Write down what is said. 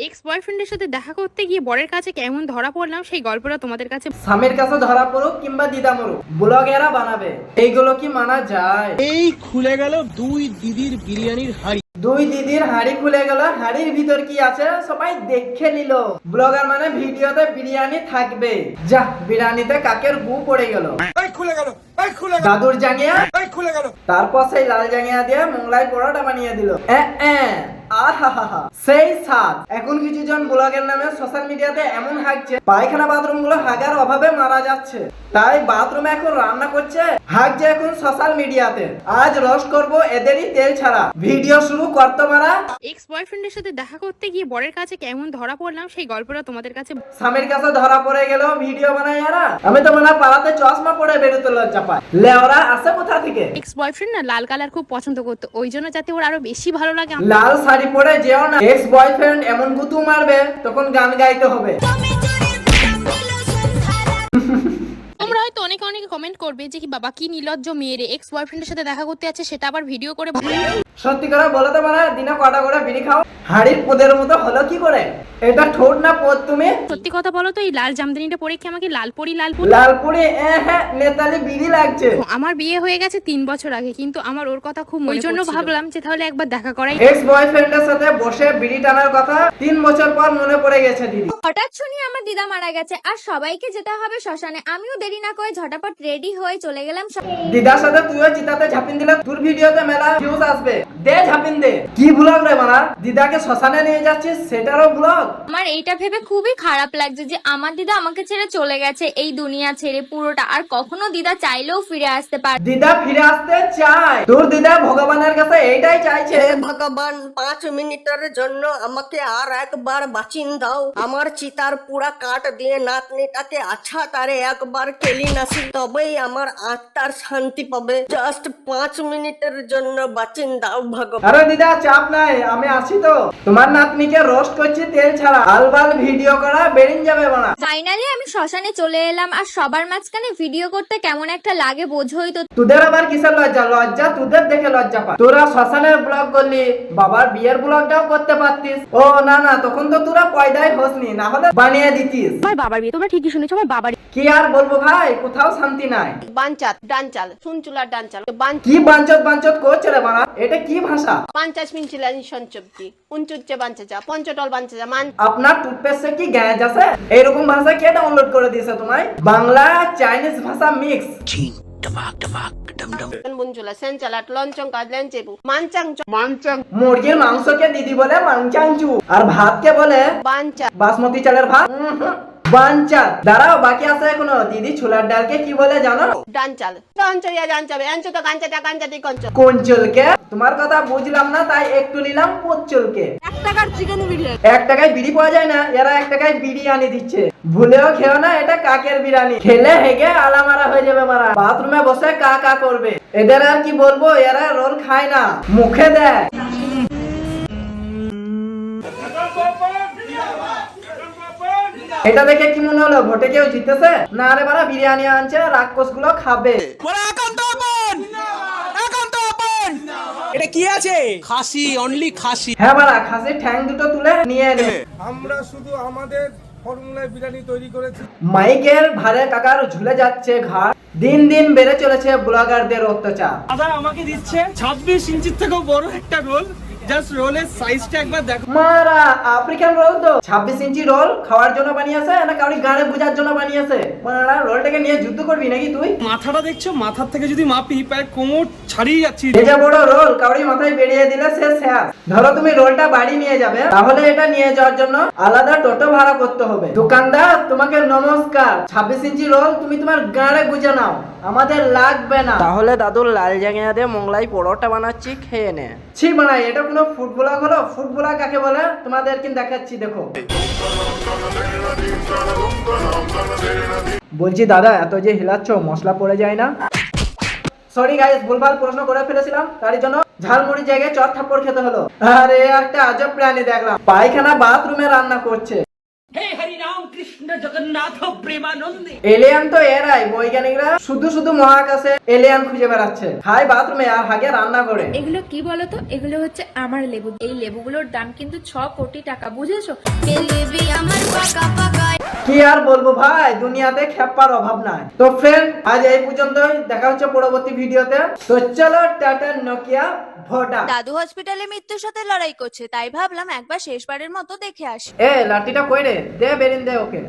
X বয়ফ্রেন্ডের সাথে দেখা করতে গিয়ে বরের কাছে কেমন ধরা পড়লাম সেই গল্পটা তোমাদের কাছে স্বামীর কাছে ধরা পড়ুক কিংবা দিদা মরুক ব্লগেরা বানাবে। এইগুলো কি মানা যায়? এই খুলে গেল দুই দিদির বিরিয়ানির হাড়ি। দুই দিদির হাড়ি খুলে গেল হাড়ির ভিতর কি আছে? সবাই দেখে নিল। ব্লগার মানে ভিডিওতে বিরিয়ানি থাকবে। যা বিরিয়ানিতে কাকের গু পড়ে গেল। খুলে গেল এই খুলে দাদুর জাঙ্গিয়া? এই খুলে গেল। তারপর সেই লাল জাঙ্গিয়া দিয়ে মোংলাই পরোটা বানিয়ে দিল। এ, এ, আহাহাহা। সেই স্বাদ। এখন কিছু জন ব্লগের নামে সোশ্যাল মিডিয়াতে এমন হাঁকছে পায়খানা বাথরুমগুলো হাগার অভাবে মারা যাচ্ছে। তাই বাথরুমে এখন রান্না করছে হাঁকছে এখন সোশ্যাল মিডিয়াতে আজ রস করব এদেরই তেল ছাড়া। ভিডিও শুরু করতে মারা এক্স বয়ফ্রেন্ডের সাথে দেখা করতে গিয়ে বরের কাছে কেমন ধরা পড়লাম সেই গল্পটা তোমাদের কাছে স্বামীর কাছে ধরা পড়ে গেল ভিডিও বানাই এরা। আমি তো মনে পাড়াতে চশমা পরে বেরোতে লজ্জা পাই লেওরা আসে কোথা থেকে? এক্স বয়ফ্রেন্ড না লাল কালার খুব পছন্দ করতো ওই জন্য যাতে ওর আরও বেশি ভালো লাগে। লাল শাড়ি পরে যেও না। এক্স বয়ফ্রেন্ড এমন গুতু মারবে তখন গান গাইতে হবে। তোমরা হয়তো অনেকে অনেকে কমেন্ট করবে যে কি বাবা কি নির্লজ্জ মেয়েরে এক্স বয়ফ্রেন্ডের সাথে দেখা করতে আছে সেটা আবার ভিডিও করে সত্যি করে বলতে পারা দিনে কটা করে বিড়ি খাও? হাড়ির পোদের মতো হলো কি করে? এটা ঠোঁট না পোদ তুমি? সত্যি কথা বলো তো এই লাল জামদানিটা পরে কি আমাকে লাল পরি লাল পরি লালপুরি এ হ্যাঁ নেতালি বিড়ি লাগছে। আমার বিয়ে হয়ে গেছে তিন বছর আগে কিন্তু আমার ওর কথা খুব ওই জন্য ভাবলাম যে তাহলে একবার দেখা করাই। এক্স বয়ফ্রেন্ডের সাথে বসে বিড়ি টানার কথা তিন বছর পর মনে পড়ে গেছে দিদি। হঠাৎ শুনি আমার দিদা মারা গেছে আর সবাইকে যেতে হবে শ্মশানে। আমিও দেরি না করে ঝটাপট রেডি হয়ে চলে গেলাম দিদার সাথে তুইও চিতাতে ঝাপিন দিলে তোর ভিডিওতে মেলা ভিউজ আসবে। দে ঝাপিন দে। কি ব্লগ রে মানা দিদাকে শ্মশানে নিয়ে যাচ্ছিস সেটারও ব্লগ আমার এইটা ভেবে খুবই খারাপ লাগছে যে আমার দিদা আমাকে ছেড়ে চলে গেছে এই দুনিয়া ছেড়ে পুরোটা আর কখনো দিদা চাইলেও ফিরে আসতে পারে দিদা ফিরে আসতে চায়। তোর দিদা ভগবানের কাছে এইটাই চাইছে। হে ভগবান পাঁচ মিনিটের জন্য আমাকে আর একবার বাঁচিন দাও। আমার চিতার পুরা কাঠ দিয়ে নাতনিটাকে আচ্ছা তারে একবার কেলি নাসি তবেই আমার আত্মার শান্তি পাবে। জাস্ট পাঁচ মিনিটের জন্য বাঁচিন দাও ভগবান। আরে দিদা চাপ নাই আমি আছি তো। তোমার নাতনিকে রোস্ট করছি তেল ছাড়া। আলবাল ভিডিও করা বেরিন যাবে বানা ফাইনালি আমি শ্মশানে চলে এলাম আর সবার মাঝখানে ভিডিও করতে কেমন একটা লাগে বোঝই তো। তোদের আবার কিসের লজ্জা? লজ্জা তোদের দেখে লজ্জা পা তোরা শ্মশানের ব্লগ করলি বাবার বিয়ের ব্লগটাও করতে পারতিস। ও না না তখন তো তোরা পয়দাই হসনি না হলে বানিয়ে দিতিস। আমার বাবার বিয়ে তোমরা ঠিকই শুনেছো আমার বাবার কি আর বলব ভাই? কোথাও শান্তি নাই। বাঞ্চাত ডানচাল শুনচুলার ডানচাল। কি বাঞ্চত বাঞ্চত করছে রে বানা এটা কি ভাষা? পঞ্চাশ মিনচিলানি সঞ্চব্দি উঞ্চুচ্চে বাঞ্চাচা পঞ্চটল বাঞ্চাচা মান আপনার টুথপেস্টে কি গ্যাস আছে? এইরকম ভাষা কে ডাউনলোড করে দিয়েছে তোমায়? বাংলা চাইনিজ ভাষা মিক্স মুরগির মাংসকে দিদি বলে মাংচাংচু আর ভাতকে বলে? বাঞ্চা। বাসমতি চালের ভাত। বাঞ্চা দাঁড়াও বাকি আছে এখনও। দিদি ছোলার ডালকে কি বলে জানো? ডানচাল। এঞ্চু তো কাঞ্চাটা কাঞ্চাটি কঞ্চ কোঞ্চলকে? তোমার কথা বুঝলাম না তাই একটু নিলাম পোচলকে। এক টাকায় বিড়ি পাওয়া যায় না এরা এক টাকায় বিরিয়ানি দিচ্ছে। ভুলেও খেও না এটা কাকের বিরিয়ানি। খেলে হেগে আলামারা হয়ে যাবে মারা। বাথরুমে বসে কা কা করবে। এদের আর কি বলব এরা রোল খায় না। মুখে দেয়। এটা দেখে কি মনে হলো? ভোটে কেউ জিতেছে? না রে বারা বিরিয়ানি আনছে রাক্ষসগুলো খাবে এটা কি আছে? খাসি অনলি খাসি। হ্যাঁ বারা খাসির ঠ্যাং দুটো তুলে নিয়ে নে। আমরা শুধু আমাদের ফর্মুলায় বিরিয়ানি তৈরি করেছি। মাইকের ভারে কাকার ঝুলে যাচ্ছে ঘাট দিন দিন বেড়ে চলেছে ব্লগারদের অত্যাচার। দাদা আমাকে দিচ্ছে ছাব্বিশ ইঞ্চির থেকেও বড় একটা রোল। জাস্ট রোলের সাইজটা একবার দেখো। মারা আফ্রিকান রোল তো। ছাব্বিশ ইঞ্চি রোল খাওয়ার জন্য বানিয়েছে না কাউরি গানে বোঝার জন্য বানিয়েছে? মারা রোলটাকে নিয়ে যুদ্ধ করবি নাকি তুই? মাথাটা দেখছ? মাথার থেকে যদি মাপি প্রায় কোমর ছাড়িয়ে যাচ্ছি। যে বড় রোল কাউরি মাথায় বেরিয়ে দিলে সে শেষ ধরো তুমি রোলটা বাড়ি নিয়ে যাবে তাহলে এটা নিয়ে যাওয়ার জন্য আলাদা টোটো ভাড়া করতে হবে। দোকানদার তোমাকে নমস্কার। ছাব্বিশ ইঞ্চি রোল তুমি তোমার গাড়ে গুজে নাও। আমাদের লাগবে না। তাহলে দাদুর লাল জাঙ্গিয়া দিয়ে মোংলাই পরোটা বানাচ্ছি খেয়ে নে। ছি বানাই এটা কোনো ফুড ব্লগ হলো? ফুড ব্লগ কাকে বলে? তোমাদের কিন্তু দেখাচ্ছি দেখো। বলছি দাদা এত যে হিলাচ্ছ মশলা পড়ে যায় না। সরি গাইস ভুলভাল প্রশ্ন করে ফেলেছিলাম তার জন্য ঝালমুড়ি জায়গায় চট থাপ্পড় খেতে হলো। আরে একটা আজব প্রাণী দেখলাম। পায়খানা বাথরুমে রান্না করছে। এলিয়ান তো এরাই বৈজ্ঞানিকরা শুধু শুধু মহাকাশে এলিয়ান খুঁজে বেড়াচ্ছে। খাই বাথরুমে আর হাগে রান্না করে এগুলো কি বলতো? এগুলো হচ্ছে আমার লেবু। এই লেবুগুলোর দাম কিন্তু ছ কোটি টাকা বুঝেছ? কি আর বলব ভাই দুনিয়াতে খেপার অভাব নাই। তো ফ্রেন্ড আজ এই পর্যন্তই। দেখা হচ্ছে পরবর্তী ভিডিওতে তো চলো টাটা নোকিয়া। দাদু হসপিটালে মৃত্যুর সাথে লড়াই করছে তাই ভাবলাম একবার শেষবারের মতো দেখে আসি। এ লাঠিটা কই রে? দে বেরিন দে ওকে।